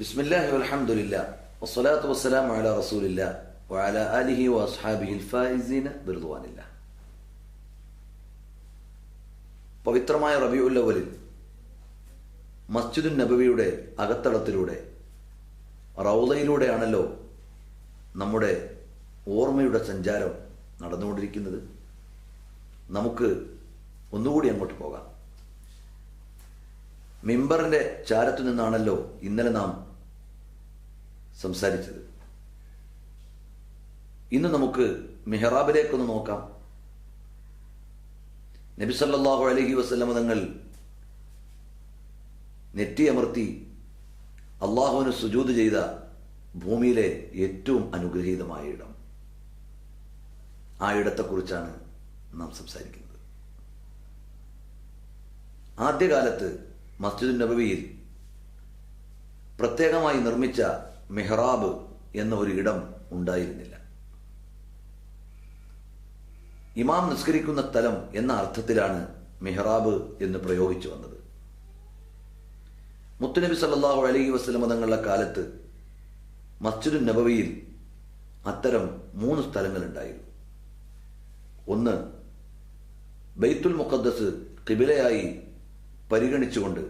ബിസ്മില്ലാഹി അലഹമുല്ല വസ്സലാത്തു വസ്സലാം അല റസൂലില്ല വഅല ആലിഹി വസ്ഹാബിഹിൽ ഫായിസീന ബിർദുവാനില്ല. പവിത്രമായ റബിയുല്ലവലിൽ മസ്ജിദുൻ നബവിയുടെ അകത്തളത്തിലൂടെ റൗദയിലൂടെയാണല്ലോ നമ്മുടെ ഓർമ്മയുടെ സഞ്ചാരം നടന്നുകൊണ്ടിരിക്കുന്നത്. നമുക്ക് ഒന്നുകൂടി അങ്ങോട്ട് പോകാം. മിമ്പറിന്റെ ചാരത്തു നിന്നാണല്ലോ ഇന്നലെ നാം സംസാരിച്ചത്. ഇന്ന് നമുക്ക് മെഹ്റാബിലേക്കൊന്ന് നോക്കാം. നബിസല്ലാഹു അലഹി വസ്ലമ തങ്ങൾ നെറ്റിയമർത്തി അള്ളാഹുവിന് സുജൂത് ചെയ്ത ഭൂമിയിലെ ഏറ്റവും അനുഗ്രഹീതമായ ഇടം. ആ ഇടത്തെക്കുറിച്ചാണ് നാം സംസാരിക്കുന്നത്. ആദ്യകാലത്ത് മസ്ജിദ് നബവിയിൽ പ്രത്യേകമായി നിർമ്മിച്ച മെഹ്റാബ് എന്ന ഒരു ഇടം ഉണ്ടായിരുന്നില്ല. ഇമാം നിസ്കരിക്കുന്ന സ്ഥലം എന്ന അർത്ഥത്തിലാണ് മെഹ്റാബ് എന്ന് പ്രയോഗിച്ചു വന്നത്. മുത്തുനബി സല്ലാഹു അലൈഹി വസ്ലമ തങ്ങളുടെ കാലത്ത് മസ്ജിദ് നബവിയിൽ അത്തരം മൂന്ന് സ്ഥലങ്ങളുണ്ടായിരുന്നു ഒന്ന് ബൈത്തുൽ മുഖദ്ദസ് കിബിലയായി പരിഗണിച്ചുകൊണ്ട്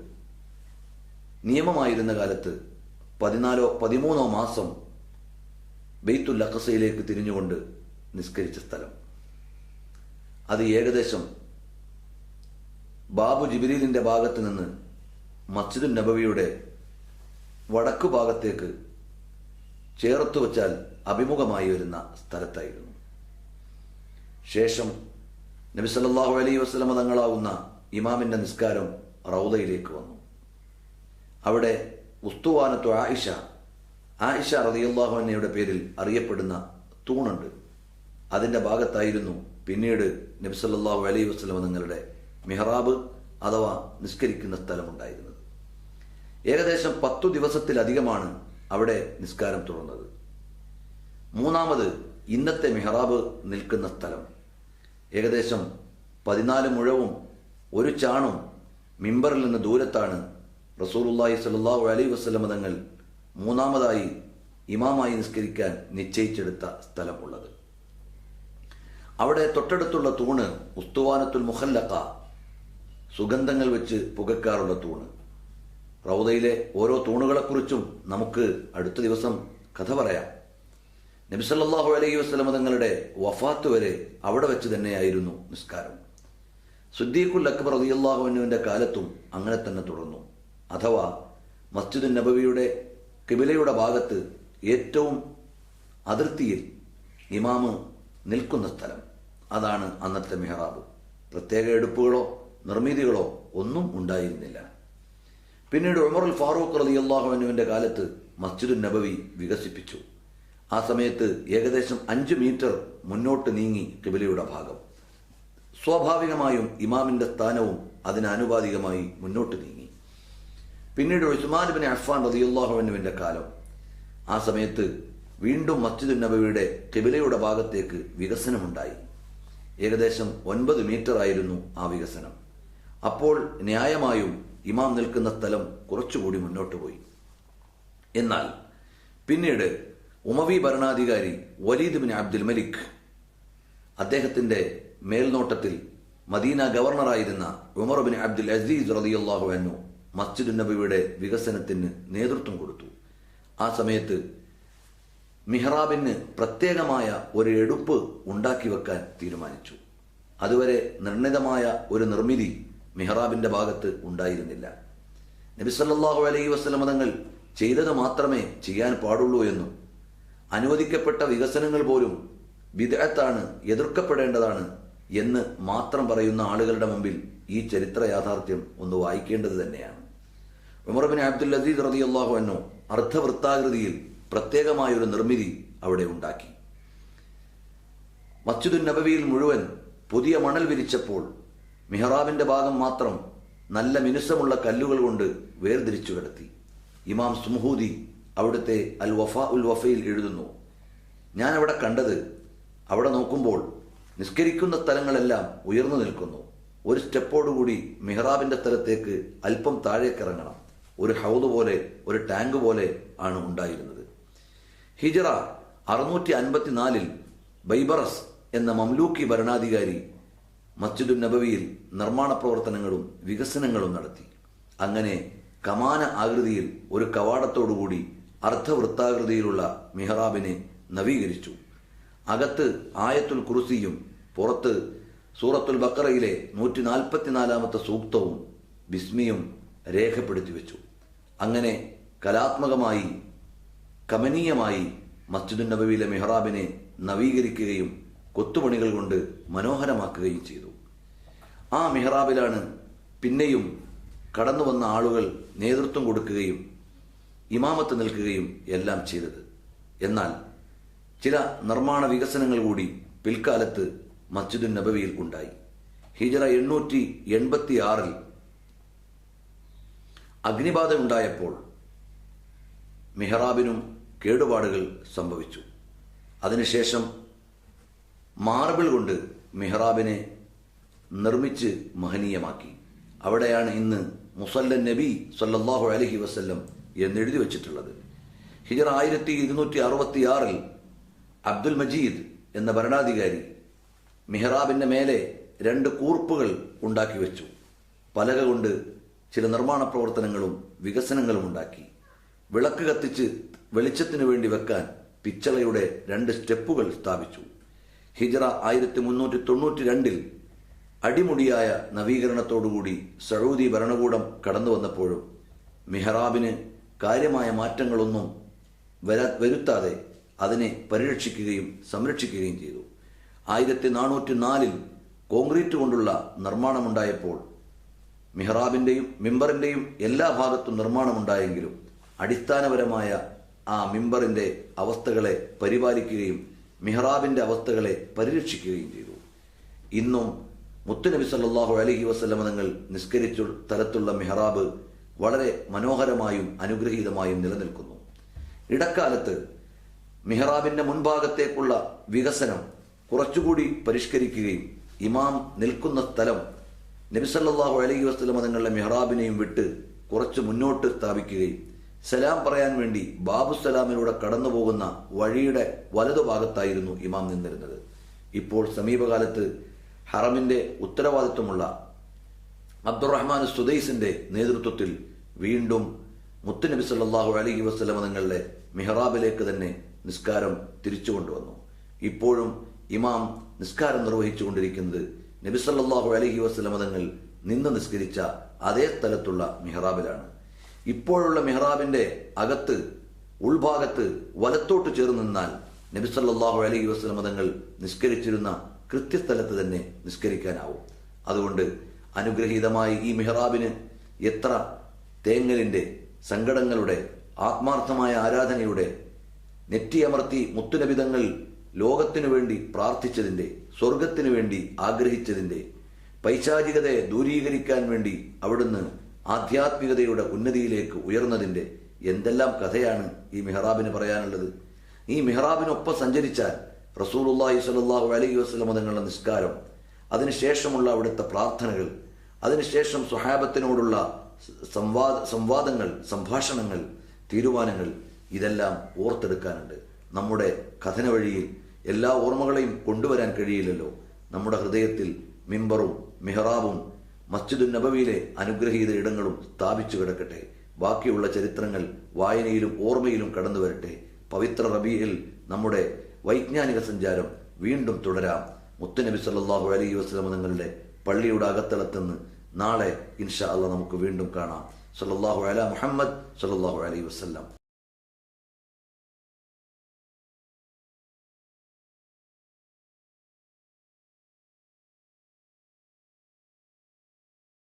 നിയമമായിരുന്ന കാലത്ത് പതിനാലോ പതിമൂന്നോ മാസം ബെയ്ത്തുൽ അക്കസയിലേക്ക് തിരിഞ്ഞുകൊണ്ട് നിസ്കരിച്ച സ്ഥലം. അത് ഏകദേശം ബാബു ജിബിരീലിന്റെ ഭാഗത്ത് നിന്ന് മസ്ജിദുൽ നബവിയുടെ വടക്കു ഭാഗത്തേക്ക് ചേർത്തു വച്ചാൽ അഭിമുഖമായി വരുന്ന സ്ഥലത്തായിരുന്നു. ശേഷം നബി സല്ലല്ലാഹു അലൈഹി തങ്ങളാവുന്ന ഇമാമിന്റെ നിസ്കാരം റൗദയിലേക്ക് വന്നു. അവിടെ ഉസ്തുവാനത്തു ആയിഷ. ആയിഷ റളിയല്ലാഹു അൻഹയുടെ പേരിൽ അറിയപ്പെടുന്ന തൂണുണ്ട്. അതിന്റെ ഭാഗത്തായിരുന്നു പിന്നീട് നബ്സല്ലാഹു സല്ലല്ലാഹു അലൈഹി നിങ്ങളുടെ മിഹ്റാബ് അഥവാ നിസ്കരിക്കുന്ന സ്ഥലമുണ്ടായിരുന്നത്. ഏകദേശം പത്തു ദിവസത്തിലധികമാണ് അവിടെ നിസ്കാരം തുടർന്നത്. മൂന്നാമത് ഇന്നത്തെ മിഹ്റാബ് നിൽക്കുന്ന സ്ഥലം. ഏകദേശം പതിനാല് മുഴവും ഒരു ചാണും മിമ്പറിൽ നിന്ന് ദൂരത്താണ് റസൂലുല്ലാഹി സലാഹു അലൈ വസ്ലമ തങ്ങൾ മൂന്നാമതായി ഇമാമായി നിസ്കരിക്കാൻ നിശ്ചയിച്ചെടുത്ത സ്ഥലമുള്ളത്. അവിടെ തൊട്ടടുത്തുള്ള തൂണ് ഉസ്തുവാനത്തുൽ മുഹല്ലക്ക സുഗന്ധങ്ങൾ വെച്ച് പുകക്കാറുള്ള തൂണ്. റൗദയിലെ ഓരോ തൂണുകളെക്കുറിച്ചും നമുക്ക് അടുത്ത ദിവസം കഥ പറയാം. നബിസല്ലാഹു അലൈഹി വസ്ലമ തങ്ങളുടെ വഫാത്ത് വരെ അവിടെ വെച്ച് തന്നെയായിരുന്നു നിസ്കാരം. സുദ്ദീഖുൽ അക്ബർ റളിയല്ലാഹുവിന്റെ കാലത്തും അങ്ങനെ തന്നെ തുടർന്നു. അഥവാ മസ്ജിദ് നബവിയുടെ കിബിലയുടെ ഭാഗത്ത് ഏറ്റവും അതിർത്തിയിൽ ഇമാമ് നിൽക്കുന്ന സ്ഥലം. അതാണ് അന്നത്തെ മെഹ്റാബ്. പ്രത്യേക എടുപ്പുകളോ നിർമ്മിതികളോ ഒന്നും ഉണ്ടായിരുന്നില്ല. പിന്നീട് ഉമറുൽ ഫാറൂഖ് റലി അള്ളാഹുവിനുവിന്റെ കാലത്ത് മസ്ജിദ് നബവി വികസിപ്പിച്ചു. ആ സമയത്ത് ഏകദേശം അഞ്ച് മീറ്റർ മുന്നോട്ട് നീങ്ങി കിബിലയുടെ ഭാഗം. സ്വാഭാവികമായും ഇമാമിന്റെ സ്ഥാനവും അതിനനുപാതികമായി മുന്നോട്ട് നീങ്ങി. പിന്നീട് ഉസ്മാൻ ബിൻ അഫ്ഫാൻ റതിയുല്ലാഹുവിനുവിന്റെ കാലം. ആ സമയത്ത് വീണ്ടും മസ്ജിദ് നബിയുടെ കിബിലയുടെ ഭാഗത്തേക്ക് വികസനമുണ്ടായി. ഏകദേശം ഒൻപത് മീറ്റർ ആയിരുന്നു ആ വികസനം. അപ്പോൾ ന്യായമായും ഇമാം നിൽക്കുന്ന സ്ഥലം കുറച്ചുകൂടി മുന്നോട്ട് പോയി. എന്നാൽ പിന്നീട് ഉമവി ഭരണാധികാരി വലീദ് ബിൻ അബ്ദുൽ മലിക് അദ്ദേഹത്തിന്റെ മേൽനോട്ടത്തിൽ മദീന ഗവർണറായിരുന്ന ഉമർ ബിൻ അബ്ദുൽ അസീസ് റളിയല്ലാഹു അൻഹു മസ്ജിദ് നബിയുടെ വികസനത്തിന് നേതൃത്വം കൊടുത്തു. ആ സമയത്ത് മിഹ്റാബിന് പ്രത്യേകമായ ഒരു എടുപ്പ് ഉണ്ടാക്കി വെക്കാൻ തീരുമാനിച്ചു. അതുവരെ നിർണിതമായ ഒരു നിർമ്മിതി മിഹ്റാബിന്റെ ഭാഗത്ത് ഉണ്ടായിരുന്നില്ല. നബിസല്ലാഹു അലൈഹി വസ്ലം തങ്ങൾ ചെയ്തത് മാത്രമേ ചെയ്യാൻ പാടുള്ളൂ എന്നും അനുവദിക്കപ്പെട്ട വികസനങ്ങൾ പോലും വിദഗ്ധാണ് എതിർക്കപ്പെടേണ്ടതാണ് എന്ന് മാത്രം പറയുന്ന ആളുകളുടെ മുമ്പിൽ ഈ ചരിത്ര യാഥാർത്ഥ്യം ഒന്ന് വായിക്കേണ്ടത് തന്നെയാണ്. ഉമർബിൻ അബ്ദുൽ അസീസ് റതി അള്ളാഹു അന്നോ അർദ്ധവൃത്താകൃതിയിൽ പ്രത്യേകമായ ഒരു നിർമ്മിതി അവിടെ ഉണ്ടാക്കി. മസ്ജിദുൻ നബവിയിൽ മുഴുവൻ പുതിയ മണൽ വിരിച്ചപ്പോൾ മിഹ്റാബിന്റെ ഭാഗം മാത്രം നല്ല മിനുസമുള്ള കല്ലുകൾ കൊണ്ട് വേർതിരിച്ചു കിടത്തി. ഇമാം സുമഹൂദി അവിടുത്തെ അൽ വഫ ഉൽ വഫയിൽ എഴുതുന്നു ഞാൻ അവിടെ കണ്ടത് അവിടെ നോക്കുമ്പോൾ നിസ്കരിക്കുന്ന സ്ഥലങ്ങളെല്ലാം ഉയർന്നു നിൽക്കുന്നു. ഒരു സ്റ്റെപ്പോടുകൂടി മിഹ്റാബിന്റെ സ്ഥലത്തേക്ക് അല്പം താഴേക്കിറങ്ങണം. ഒരു ഹൗദ് പോലെ ഒരു ടാങ്ക് പോലെ ആണ് ഉണ്ടായിരുന്നത്. ഹിജറ അറുന്നൂറ്റി അൻപത്തിനാലിൽ ബൈബറസ് എന്ന മംലൂക്കി ഭരണാധികാരി മസ്ജിദുൻ നബവിയിൽ നിർമ്മാണ പ്രവർത്തനങ്ങളും വികസനങ്ങളും നടത്തി. അങ്ങനെ കമാന ആകൃതിയിൽ ഒരു കവാടത്തോടുകൂടി അർദ്ധവൃത്താകൃതിയിലുള്ള മിഹ്റാബിനെ നവീകരിച്ചു. അകത്ത് ആയത്തുൽ കുർസിയും പുറത്ത് സൂറത്തുൽ ബക്കറയിലെ നൂറ്റി നാൽപ്പത്തിനാലാമത്തെ സൂക്തവും ബിസ്മിയും രേഖപ്പെടുത്തി വെച്ചു അങ്ങനെ കലാത്മകമായി കമനീയമായി മസ്ജിദുൻ നബവിയിലെ മെഹ്റാബിനെ നവീകരിക്കുകയും കൊത്തുപണികൾ കൊണ്ട് മനോഹരമാക്കുകയും ചെയ്തു. ആ മെഹ്റാബിലാണ് പിന്നെയും കടന്നു വന്ന ആളുകൾ നേതൃത്വം കൊടുക്കുകയും ഇമാമത്ത് നിൽക്കുകയും എല്ലാം ചെയ്തത്. എന്നാൽ ചില നിർമ്മാണ വികസനങ്ങൾ കൂടി പിൽക്കാലത്ത് മസ്ജിദുൻ നബവിയിൽ ഉണ്ടായി. ഹിജറ എണ്ണൂറ്റി എൺപത്തി ആറിൽ അഗ്നിബാധ ഉണ്ടായപ്പോൾ മെഹ്റാബിനും കേടുപാടുകൾ സംഭവിച്ചു. അതിനുശേഷം മാർബിൾ കൊണ്ട് മെഹ്റാബിനെ നിർമ്മിച്ച് മഹനീയമാക്കി. അവിടെയാണ് ഇന്ന് മുസല്ല നബി സല്ലല്ലാഹു അലഹി വസ്ല്ലം എന്നെഴുതി വച്ചിട്ടുള്ളത്. ഹിജർ ആയിരത്തി ഇരുന്നൂറ്റി അറുപത്തി ആറിൽ അബ്ദുൽ മജീദ് എന്ന ഭരണാധികാരി മെഹ്റാബിന്റെ മേലെ രണ്ട് കൂർപ്പുകൾ ഉണ്ടാക്കി വെച്ചു. പലക കൊണ്ട് ചില നിർമ്മാണ പ്രവർത്തനങ്ങളും വികസനങ്ങളും ഉണ്ടാക്കി. വിളക്ക് കത്തിച്ച് വെളിച്ചത്തിനു വേണ്ടി വെക്കാൻ പിച്ചളയുടെ രണ്ട് സ്റ്റെപ്പുകൾ സ്ഥാപിച്ചു. ഹിജറ ആയിരത്തി മുന്നൂറ്റി തൊണ്ണൂറ്റി രണ്ടിൽ അടിമുടിയായ നവീകരണത്തോടുകൂടി സൗദി ഭരണകൂടം കടന്നു വന്നപ്പോഴും മിഹ്റാബിന് കാര്യമായ മാറ്റങ്ങളൊന്നും വരാ വരുത്താതെ അതിനെ പരിരക്ഷിക്കുകയും സംരക്ഷിക്കുകയും ചെയ്തു. ആയിരത്തി നാനൂറ്റി നാലിൽ കോൺക്രീറ്റ് കൊണ്ടുള്ള നിർമ്മാണമുണ്ടായപ്പോൾ മിഹ്റാബിന്റെയും മിമ്പറിന്റെയും എല്ലാ ഭാഗത്തും നിർമ്മാണമുണ്ടായെങ്കിലും അടിസ്ഥാനപരമായ ആ മിമ്പറിന്റെ അവസ്ഥകളെ പരിപാലിക്കുകയും മിഹ്റാബിന്റെ അവസ്ഥകളെ പരിരക്ഷിക്കുകയും ചെയ്തു. ഇന്നും മുത്തുനബി സല്ലാഹു അലഹി വസല്ലമ തങ്ങൾ നിസ്കരിച്ച തരത്തുള്ള മിഹ്റാബ് വളരെ മനോഹരമായും അനുഗ്രഹീതമായും നിലനിൽക്കുന്നു. ഇടക്കാലത്ത് മിഹ്റാബിന്റെ മുൻഭാഗത്തേക്കുള്ള വികസനം കുറച്ചുകൂടി പരിഷ്കരിക്കുകയും ഇമാം നിൽക്കുന്ന സ്ഥലം നബിസല്ലാഹു അലൈഹി വസ്ലമ തങ്ങളുടെ മെഹ്റാബിനെയും വിട്ട് കുറച്ച് മുന്നോട്ട് സ്ഥാപിക്കുകയും സലാം പറയാൻ വേണ്ടി ബാബു സലാമിലൂടെ കടന്നുപോകുന്ന പോകുന്ന വഴിയുടെ വലതുഭാഗത്തായിരുന്നു ഇമാം നിന്നിരുന്നത്. ഇപ്പോൾ സമീപകാലത്ത് ഹറമിന്റെ ഉത്തരവാദിത്വമുള്ള അബ്ദുറഹ്മാൻ സുദൈസിന്റെ നേതൃത്വത്തിൽ വീണ്ടും മുത്തുനബി സല്ലാഹു അലഹി വസ്ലമ തങ്ങളുടെ മിഹ്റാബിലേക്ക് തന്നെ നിസ്കാരം തിരിച്ചു കൊണ്ടുവന്നു ഇപ്പോഴും ഇമാം നിസ്കാരം നിർവഹിച്ചുകൊണ്ടിരിക്കുന്നത് നബി സല്ലല്ലാഹു അലൈഹി വസല്ലമ തങ്ങൾ നിന്ന് നിസ്കരിച്ച അതേ സ്ഥലത്തുള്ള മെഹ്റാബിലാണ്. ഇപ്പോഴുള്ള മെഹ്റാബിന്റെ അകത്ത് ഉൾഭാഗത്ത് വലത്തോട്ട് ചേർന്ന് നിന്നാൽ നബി സല്ലല്ലാഹു അലൈഹി വസല്ലമ തങ്ങൾ നിസ്കരിച്ചിരുന്ന കൃത്യസ്ഥലത്ത് തന്നെ നിസ്കരിക്കാനാവും. അതുകൊണ്ട് അനുഗ്രഹീതമായ ഈ മെഹ്റാബിന് എത്ര തേങ്ങലിന്റെ സങ്കടങ്ങളുടെ ആത്മാർത്ഥമായ ആരാധനയുടെ നെറ്റിയമർത്തി മുത്തുനബിതങ്ങൾ ലോകത്തിനു വേണ്ടി പ്രാർത്ഥിച്ചതിന്റെ സ്വർഗത്തിനു വേണ്ടി ആഗ്രഹിച്ചതിന്റെ പൈശാചികതയെ ദൂരീകരിക്കാൻ വേണ്ടി അവിടുന്ന് ആധ്യാത്മികതയുടെ ഉന്നതിയിലേക്ക് ഉയർന്നതിന്റെ എന്തെല്ലാം കഥയാണ് ഈ മെഹ്റാബിന് പറയാനുള്ളത്? ഈ മെഹ്റാബിനൊപ്പം സഞ്ചരിച്ചാൽ റസൂലുള്ളാഹി സ്വല്ലല്ലാഹു അലൈഹി വസല്ലം തങ്ങളുടെ നിസ്കാരം അതിനുശേഷമുള്ള അവിടുത്തെ പ്രാർത്ഥനകൾ അതിനുശേഷം സ്വഹാബത്തിനോടുള്ള സംവാദ സംവാദങ്ങൾ സംഭാഷണങ്ങൾ തീരുമാനങ്ങൾ ഇതെല്ലാം ഓർത്തെടുക്കാനുണ്ട്. നമ്മുടെ കഥന വഴിയിൽ എല്ലാ ഓർമ്മകളെയും കൊണ്ടുവരാൻ കഴിയില്ലല്ലോ. നമ്മുടെ ഹൃദയത്തിൽ മിമ്പറും മെഹ്റാബും മസ്ജിദുൻ നബവിയിലെ അനുഗ്രഹീത ഇടങ്ങളും സ്ഥാപിച്ചു കിടക്കട്ടെ. ബാക്കിയുള്ള ചരിത്രങ്ങൾ വായനയിലും ഓർമ്മയിലും കടന്നു വരട്ടെ. പവിത്ര റബിയിൽ നമ്മുടെ വൈജ്ഞാനിക സഞ്ചാരം വീണ്ടും തുടരാം. മുത്തനബി സല്ലല്ലാഹു അലൈഹി വസല്ലം നിങ്ങളുടെ പള്ളിയുടെ അകത്തളത്തുനിന്ന് നാളെ ഇൻഷാ അല്ല നമുക്ക് വീണ്ടും കാണാം. സല്ലാഹു അല മുഹമ്മദ് സല്ലാഹു അലൈഹി വസല്ലം.